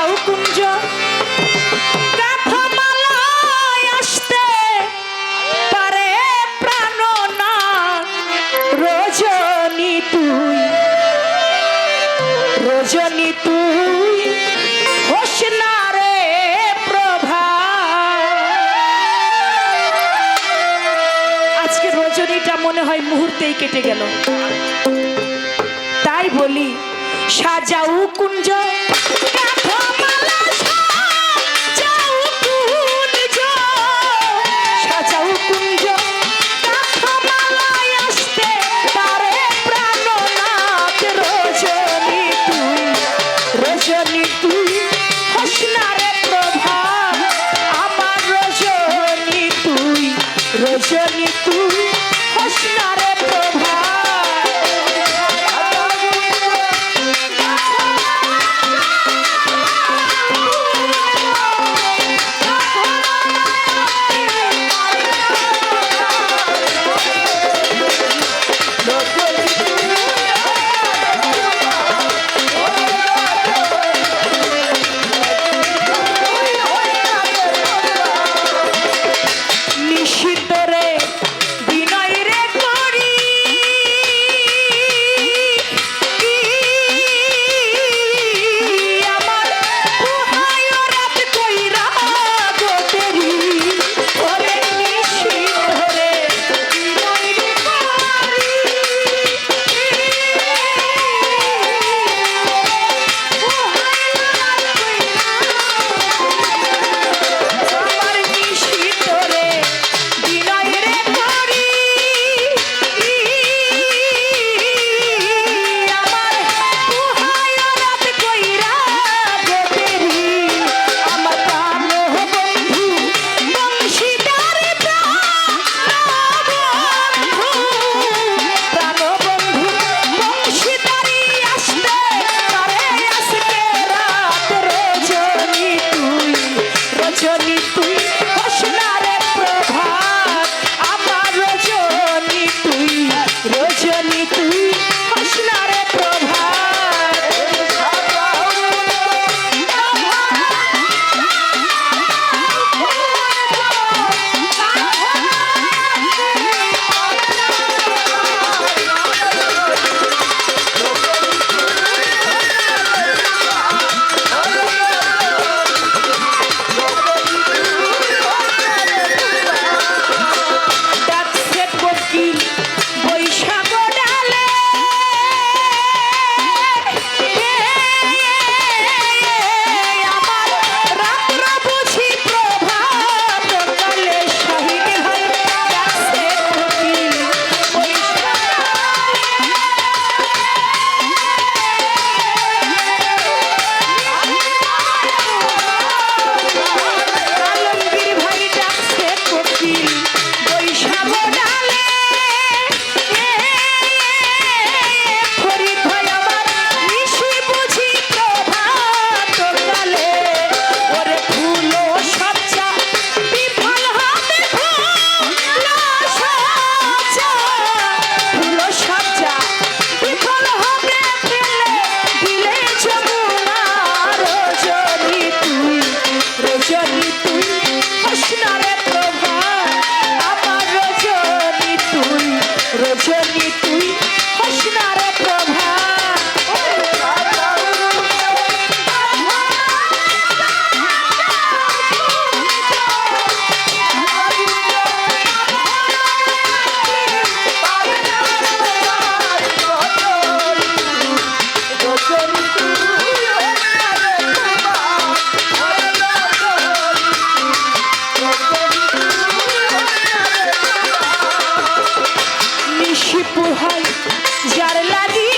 যাও কুঞ্জ। আসতে রজনী তুই রজনী তুই রে প্রভা। আজকে রজনীটা মনে হয় মুহূর্তেই কেটে গেল। তাই বলি, সাজাও কুঞ্জ রজনী তুই হোসনারে যার লাগিয়া